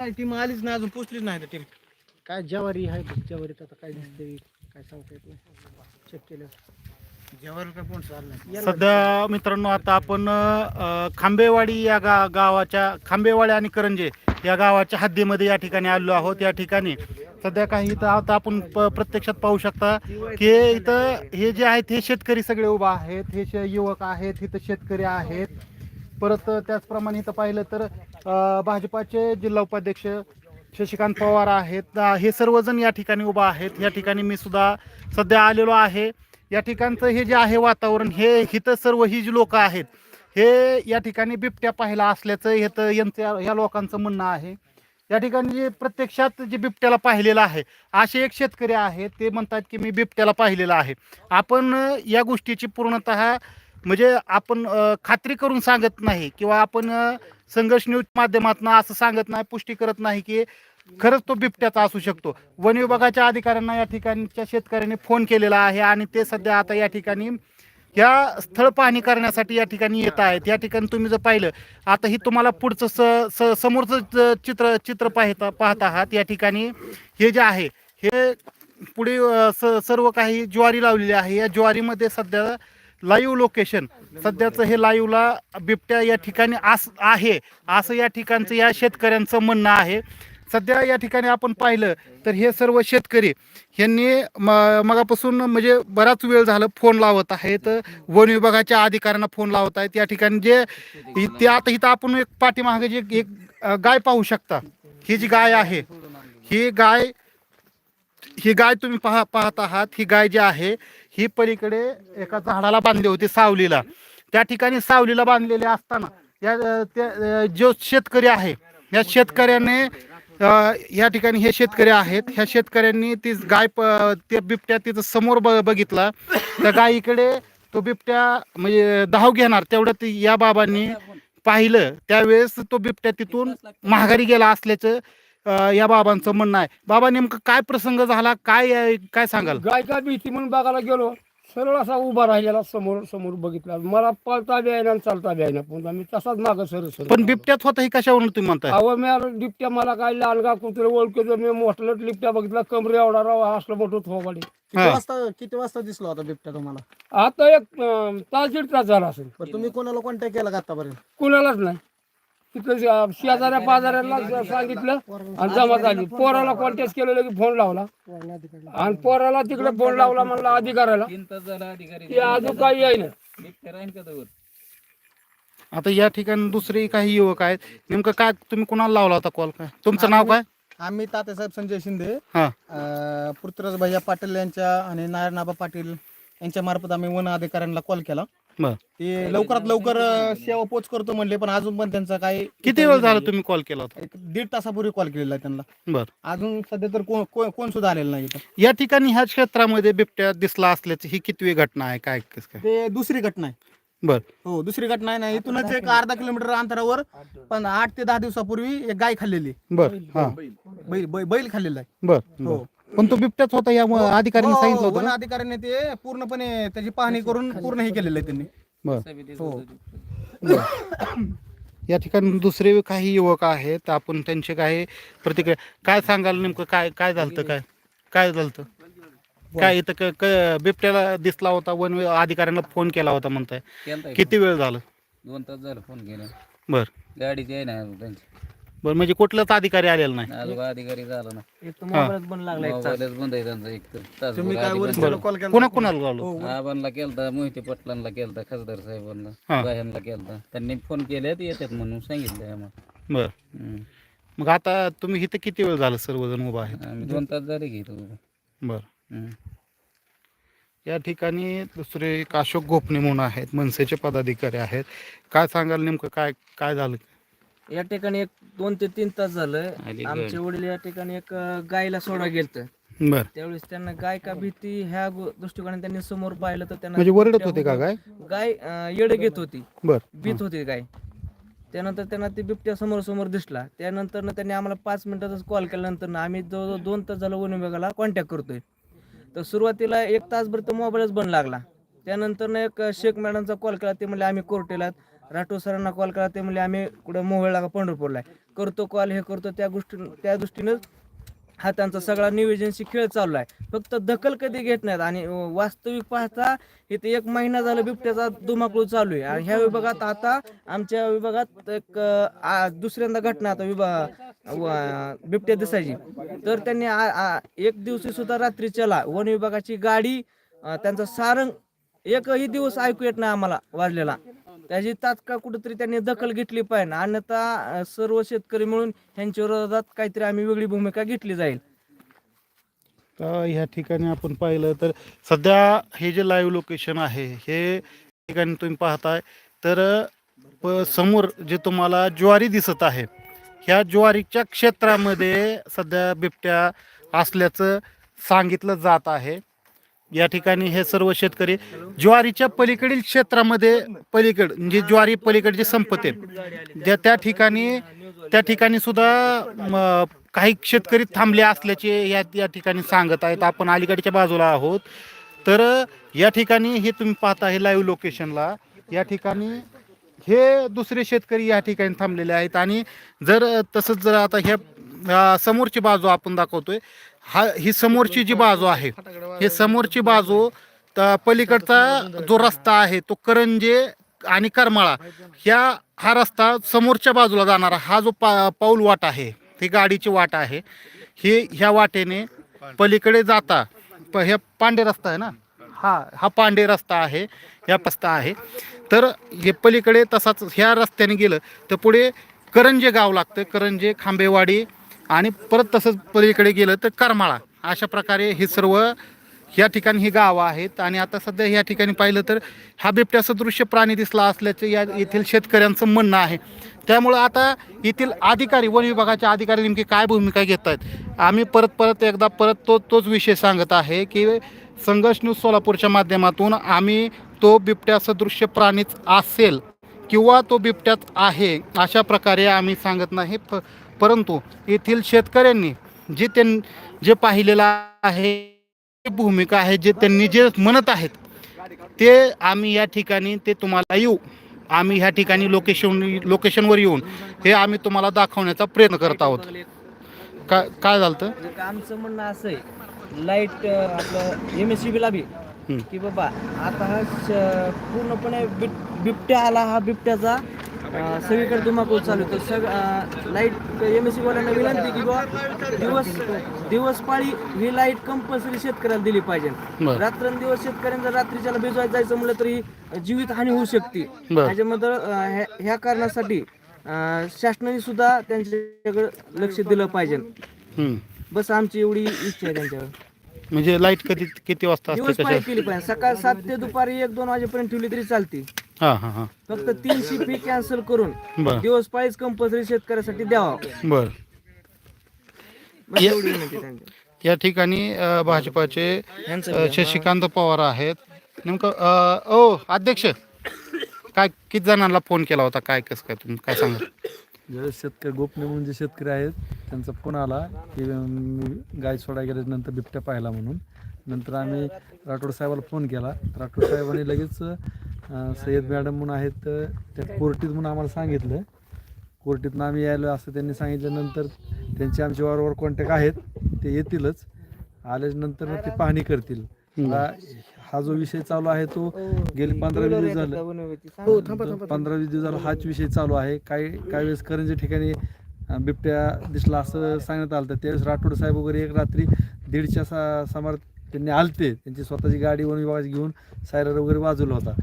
काय टीम आलीच नाही अजून पोचलीच नाही टीम. काय ज्वारी आहे बघ ज्वारीत आता काय दिसतंय काय सांगता येत नाही. चेक केलं. काय कोण चाललं सध्या मित्रांनो आता आपण अ, खांबेवाडी या गा गावाच्या खांबेवाडी आणि करंजे या गावाच्या हद्दीमध्ये या ठिकाणी आलेलो आहोत या ठिकाणी. सध्या काही इथं आता आपण प- प्रत्यक्षात पाहू शकता की इथं हे जे आहेत हे शेतकरी सगळे उभा आहेत हे शे- युवक आहेत इथं शेतकरी आहेत. परत त्याचप्रमाणे इथं पाहिलं तर भाजपाचे जिल्हा उपाध्यक्ष शशिकांत पवार आहेत. हे सर्वजण या ठिकाणी उभा आहेत. या ठिकाणी मी सुद्धा सध्या आलेलो आहे. या ठिकाणचं हे जे आहे वातावरण हे इथं सर्व ही जी लोक आहेत हे या ठिकाणी बिबट्या पाहिला असल्याचं हे तर यांचं या लोकांचं म्हणणं आहे. या ठिकाणी जे प्रत्यक्षात जे बिबट्याला पाहिलेलं आहे असे एक शेतकरी आहेत ते म्हणतात की मी बिबट्याला पाहिलेलं आहे. आपण या गोष्टीची पूर्णतः म्हणजे आपण खात्री करून सांगत नाही किंवा आपण संघर्ष न्यूज माध्यमातून असं सांगत नाही पुष्टी करत नाही की खरंच तो बिबट्याचा असू शकतो. वन विभागाच्या अधिकाऱ्यांना या ठिकाणच्या शेतकऱ्यांनी फोन केलेला आहे आणि ते सध्या आता या ठिकाणी या स्थळ पाहणी करण्यासाठी या ठिकाणी येत आहेत. या ठिकाणी तुम्ही जर पाहिलं आता ही तुम्हाला पुढचं स स समोरचं चित्र चित्र पाहता पाहत आहात. या ठिकाणी हे जे आहे हे पुढे स सर्व काही ज्वारी लावलेली आहे. या ज्वारीमध्ये सध्या लाईव्ह लोकेशन. सध्याचं हे लाईव्हला बिबट्या या ठिकाणी आस आहे. असं या ठिकाणचं या शेतकऱ्यांचं म्हणणं आहे. सध्या या ठिकाणी आपण पाहिलं तर हे सर्व शेतकरी यांनी म मगापासून म्हणजे बराच वेळ झालं फोन लावत आहेत. वन विभागाच्या अधिकाऱ्यांना फोन लावत आहेत. या ठिकाणी जे ते आता इथं आपण एक पाठीमागे जे एक गाय पाहू शकता. ही जी गाय आहे ही गाय ही गाय तुम्ही पाहा पाहत आहात. ही गाय जी आहे ही पलीकडे एका झाडाला बांधली होती सावलीला. त्या ठिकाणी सावलीला बांधलेले असताना या जो शेतकरी आहे या शेतकऱ्याने या ठिकाणी हे शेतकरी आहेत. ह्या शेतकऱ्यांनी ती गाय प त्या बिबट्या तिथं समोर ब बघितला. त्या गायीकडे तो बिबट्या म्हणजे धाव घेणार तेवढं या बाबांनी पाहिलं. त्यावेळेस तो बिबट्या तिथून माघारी गेला असल्याचं या बाबांचं म्हणणं आहे. बाबा नेमकं काय प्रसंग झाला? काय काय सांगाल? गाय का भीती म्हणून बघायला गेलो. सरळ असा उभा राहिलेला समोर समोर बघितला. मला पळता बी आहे आणि चालता बी आहे ना. पण मी तसाच माग सर सर पण बिबट्यात होता ही कशावरून तुम्ही म्हणताय? अहो मी आलो लिपट्या मला काय का कुत्रे ओळखतो मी मोठलं लिपट्या बघितला. कमरे एवढा राव असलं मोठं थोबाडी किती हा. वाजता किती वाजता दिसला होता बिबट्या तुम्हाला? आता एक अं, तास दीड तास झाला असेल. पण तुम्ही कोणाला कॉन्टॅक्ट केला का आतापर्यंत? कुणालाच नाही. तिथं शेजाऱ्या पाजाऱ्याला सांगितलं आणि जमा झाली. पोराला कॉन्टॅक्ट केलेलं की फोन लावला. आणि पोराला तिकडे फोन लावला म्हणला अधिकाऱ्याला. ते अजून काही आहे ना. आता या ठिकाणी दुसरे काही युवक आहेत. नेमकं काय तुम्ही कुणाला लावला होता कॉल काय? तुमचं नाव काय? आम्ही तात्यासाहेब संजय शिंदे. हा. अं, पृथ्वीराज भैया पाटील यांच्या आणि नारायणआबा पाटील यांच्या मार्फत आम्ही वन अधिकाऱ्यांना कॉल केला. बर. ते लवकरात लवकर अं, सेवा पोच करतो म्हणले पण अजून पण त्यांचा काही किती वेळ झाला तुम्ही कॉल केला होता? एक दीड तासापूर्वी कॉल केलेला आहे त्यांना. बर. अजून सध्या तर कोण कोण कोण सुद्धा आलेलं नाही इथं. या ठिकाणी ह्या क्षेत्रामध्ये बिबट्या दिसला असल्याची ही कितवी घटना आहे? काय कसं काय? ते दुसरी घटना आहे. बर. हो दुसरी घटना आहे ना इथूनच एक अर्धा किलोमीटर अंतरावर पण आठ ते दहा दिवसापूर्वी एक गाय खाल्लेली. बर हा. बैल बैल खाल्लेला आहे. बर हो. पण तो बिबट्याच होता या अधिकाऱ्यांनी हो, सांगितलं होतं ना? अधिकाऱ्याने ते पूर्णपणे त्याची पाहणी करून पूर्ण हे केलेलं आहे त्यांनी. बर. हो. या ठिकाणी दुसरे काही युवक आहेत आपण त्यांचे काही प्रतिक्रिया काय सांगाल नेमकं? काय काय झालं काय? काय झालं काय इथं क- क- बिबट्याला दिसला होता वन वि- अधिकाऱ्यांना फोन केला होता म्हणताय. किती वेळ झालं? दोन तास झालं फोन केला. बर. गाडीचे आहे ना त्यांची. बर म्हणजे कुठलाच अधिकारी आलेला नाही. अजून अधिकारी झाला ना एक तर मोबाईलच बंद लागला एक तास. मोबाईलच बंद आहे त्यांचा एक तर. तुम्ही काय कॉल केला कोणा कोणाला लावलं आबांना केलता मोहिते पाटलांना केलता खासदार हा. साहेबांना बाह्यांना केलता. त्यांनी फोन केले ते येतात म्हणून सांगितलं आम्हाला. बर. हम्म. मग आता तुम्ही इथं किती वेळ झालं सर्वजण उभा आहेत? आम्ही दोन तास झाले उभं. बर. हम्म. या ठिकाणी दुसरे एक अशोक गोपणे म्हणून आहेत मनसेचे पदाधिकारी आहेत. काय सांगाल नेमकं? काय काय झालं? या ठिकाणी एक दोन ते तीन तास झालं आमचे वडील या ठिकाणी एक गायला सोडा गेलत. बर. त्यावेळेस त्यांना गाय का भीती ह्या दृष्टिकोनाने त्यांनी समोर पाहिलं तर त्यांना म्हणजे ओरडत होते का गाय? अं, येडं घेत होती. बर. भीत होती गाय. त्यानंतर त्यांना ते बिबट्या समोर समोर दिसला. त्यानंतर त्यांनी आम्हाला पाच मिनिटातच कॉल केल्यानंतर आम्ही जवळजवळ दोन तास झालं वन विभागाला कॉन्टॅक्ट करतोय. तर सुरुवातीला एक तासभर तर मोबाईलच बंद लागला. त्यानंतर एक शेख मॅडमचा कॉल केला. ते म्हणले आम्ही कोर्टेला. राठोड सरांना कॉल करा ते म्हणजे आम्ही कुठं मोहळला का पंढरपूरला आहे. करतो कॉल हे करतो त्या गोष्टी त्या दृष्टीनं हा त्यांचा सगळा नियोजनशी खेळ चालू आहे. फक्त दखल कधी घेत नाहीत आणि वास्तविक पाहता इथे एक महिना झाला बिबट्याचा धुमाकूळ चालू आहे. आणि ह्या विभागात आता आमच्या विभागात एक दुसऱ्यांदा घटना आता विभाग बिबट्या दिसायची. तर त्यांनी आ- एक दिवशी सुद्धा चला. वन विभागाची गाडी त्यांचा त्यांचं सारंग एकही दिवस ऐकू येत नाही आम्हाला वाजलेला. त्याची तात्काळ कुठेतरी त्यांनी दखल घेतली पाहिजे. अन्यथा सर्व शेतकरी मिळून ह्यांच्या विरोधात काहीतरी आम्ही वेगळी भूमिका घेतली जाईल. तर ह्या ठिकाणी आपण पाहिलं तर सध्या हे जे लाईव्ह लोकेशन आहे हे ठिकाणी तुम्ही पाहताय. तर प- समोर जे तुम्हाला ज्वारी दिसत आहे ह्या ज्वारीच्या क्षेत्रामध्ये सध्या बिबट्या असल्याचं सांगितलं जात आहे. या ठिकाणी हे सर्व शेतकरी ज्वारीच्या पलीकडील क्षेत्रामध्ये पलीकड म्हणजे ज्वारी पलीकडचे संपते ज्या त्या ठिकाणी त्या ठिकाणी सुद्धा काही शेतकरी थांबले असल्याचे या या ठिकाणी सांगत आहेत. आपण अलीकडच्या बाजूला आहोत. तर या ठिकाणी हे तुम्ही पाहता हे लाईव्ह लोकेशनला या ठिकाणी हे दुसरे शेतकरी या ठिकाणी थांबलेले आहेत. आणि जर तसंच जर आता ह्या समोरची बाजू आपण दाखवतोय हा ही समोरची जी बाजू आहे हे समोरची बाजू पलीकडचा जो रस्ता आहे तो करंजे आणि करमाळा ह्या हा रस्ता समोरच्या बाजूला जाणारा हा जो पा पाऊल वाट आहे ही गाडीची वाट आहे हे ह्या वाटेने पलीकडे जाता प ह्या पांडे रस्ता आहे ना? हा हा पांडे रस्ता आहे ह्या पस्ता आहे. तर हे पलीकडे तसाच ह्या रस्त्याने गेलं तर पुढे करंजे गाव लागतं करंजे खांबेवाडी आणि परत तसंच पलीकडे गेलं तर करमाळा. अशा प्रकारे हे सर्व या ठिकाणी ही गावं आहेत. आणि आता सध्या या ठिकाणी पाहिलं तर हा बिबट्या सदृश्य प्राणी दिसला असल्याचं या येथील शेतकऱ्यांचं म्हणणं आहे. त्यामुळं आता येथील अधिकारी वन विभागाचे अधिकारी नेमकी काय भूमिका घेत आहेत आम्ही परत परत एकदा परत तो तोच विषय सांगत आहे की संघर्ष न्यूज सोलापूरच्या माध्यमातून आम्ही तो बिबट्या सदृश्य प्राणीच असेल किंवा तो बिबट्यात आहे अशा प्रकारे आम्ही सांगत नाही. प परंतु येथील शेतकऱ्यांनी जे त्यां जे पाहिलेलं आहे भूमिका आहे जे त्यांनी जे म्हणत आहेत ते आम्ही या ठिकाणी ते तुम्हाला येऊ. आम्ही ह्या ठिकाणी लोकेशन लोकेशनवर येऊन हे आम्ही तुम्हाला दाखवण्याचा प्रयत्न करत आहोत. काय काय झालं का आमचं म्हणणं असं आहे लाइट आपलं एम एस सी बीला बी हं. की बाबा आता हा पूर्णपणे बिब बिबट्या आला हा बिबट्याचा सगळीकडे धुमाकूळ चालू आहे. तर सग लाइट एम एस सी वाल्यांना विनंती की बाबा दिवस दिवस पाळी ही लाइट कंपल्सरी शेतकऱ्याला दिली पाहिजे. रात्रंदिवस शेतकऱ्यांना रात्रीच्याला भिजवायला जायचं म्हणलं तरी जीवित हानी होऊ शकते. त्याच्यामध्ये ह्या- कारणासाठी शासनाने सुद्धा त्यांच्याकडे लक्ष दिलं पाहिजे. बस आमची एवढी इच्छा आहे त्यांच्यावर म्हणजे लाइट कधी किती वाजता असते केली पाहिजे सकाळ सात ते दुपारी एक दोन वाजेपर्यंत ठेवली तरी चालते हां हां हां. फक्त तीन शिपी कॅन्सल करून बरं. दिवस पाळीच कंपल्सरी शेतकऱ्यासाठी द्यावा. बरं. बस एवढी विनंती आहे त्यांची. या ठिकाणी अ, भाजपाचे अ, शशिकांत पवार आहेत. नेमकं अ, ओ अध्यक्ष काय किती जणांना फोन केला होता? काय कसं काय तुम्ही काय सांगा? ज्यावेळेस शेतकरी गोपनीय म्हणून जे शेतकरी आहेत त्यांचा फोन आला की अं, मी गाय सोडायला गेल्यानंतर बिबट्या पाहिला म्हणून. नंतर आम्ही राठोड साहेबाला फोन केला. राठोड साहेबांनी लगेच सय्यद मॅडम म्हणून आहेत त्या कोर्टीत म्हणून आम्हाला सांगितलं. कोर्टीतनं आम्ही यायलो असं त्यांनी सांगितल्यानंतर त्यांचे आमचे वारंवार कॉन्टॅक्ट आहेत ते येतीलच. आल्यानंतर मग ते पाहणी करतील. हा हा जो विषय चालू आहे तो गेले पंधरा वीस दिवस झाले. सांगा. पंधरा वीस दिवस झाला हाच विषय चालू आहे. काही काही वेळेस करंजी ठिकाणी बिबट्या दिसला असं सांगण्यात आलं होतं त्यावेळेस राठोड साहेब वगैरे एक रात्री दीडच्या सा समार त्यांनी आलते. त्यांची स्वतःची गाडी वन विभागाची घेऊन सायरर वगैरे वाजवला होता.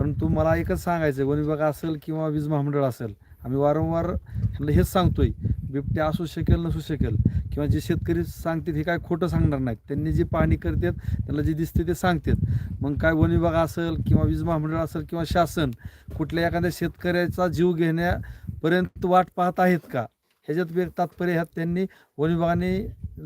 परंतु मला एकच सांगायचं वन विभाग असेल किंवा वीज महामंडळ असेल आम्ही वारंवार ह्यांना हेच सांगतोय बिबट्या असू शकेल नसू शकेल किंवा जे शेतकरी सांगतात हे काय खोटं सांगणार नाहीत. त्यांनी जे पाहणी करतात त्यांना जे दिसते ते सांगतात. मग काय वन विभाग असेल किंवा वीज महामंडळ असेल किंवा शासन कुठल्या एखाद्या शेतकऱ्याचा जीव घेण्यापर्यंत वाट पाहत आहेत का? ह्याच्यात वेग तात्पर्य ह्यात त्यांनी वन विभागाने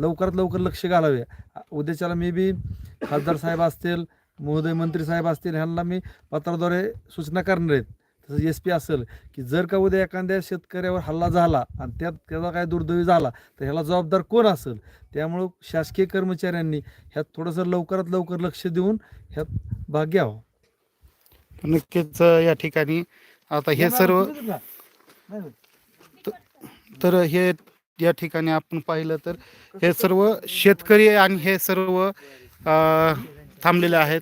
लवकरात लवकर लक्ष घालावे. उद्याच्याला मे बी खासदार साहेब असतील महोदय मंत्री साहेब असतील ह्यांना मी पत्राद्वारे सूचना करणार आहेत. तसंच एस पी असेल की जर का उद्या एखाद्या शेतकऱ्यावर हल्ला झाला आणि त्यात त्याचा काय दुर्दैवी झाला तर ह्याला जबाबदार कोण असेल? त्यामुळं शासकीय कर्मचाऱ्यांनी ह्यात थोडंसं लवकरात लवकर लक्ष देऊन ह्यात भाग घ्यावा. नक्कीच या ठिकाणी आता हे सर्व तर हे या ठिकाणी आपण पाहिलं तर हे सर्व शेतकरी आणि हे सर्व थांबलेले आहेत.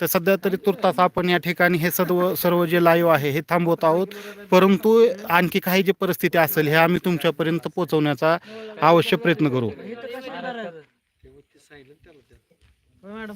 तर सध्या तरी तुर्तास आपण या ठिकाणी हे सर्व सर्व जे लाईव्ह आहे हे थांबवत आहोत. परंतु आणखी काही जी परिस्थिती असेल हे आम्ही तुमच्यापर्यंत पोहोचवण्याचा अवश्य प्रयत्न करू. मॅडम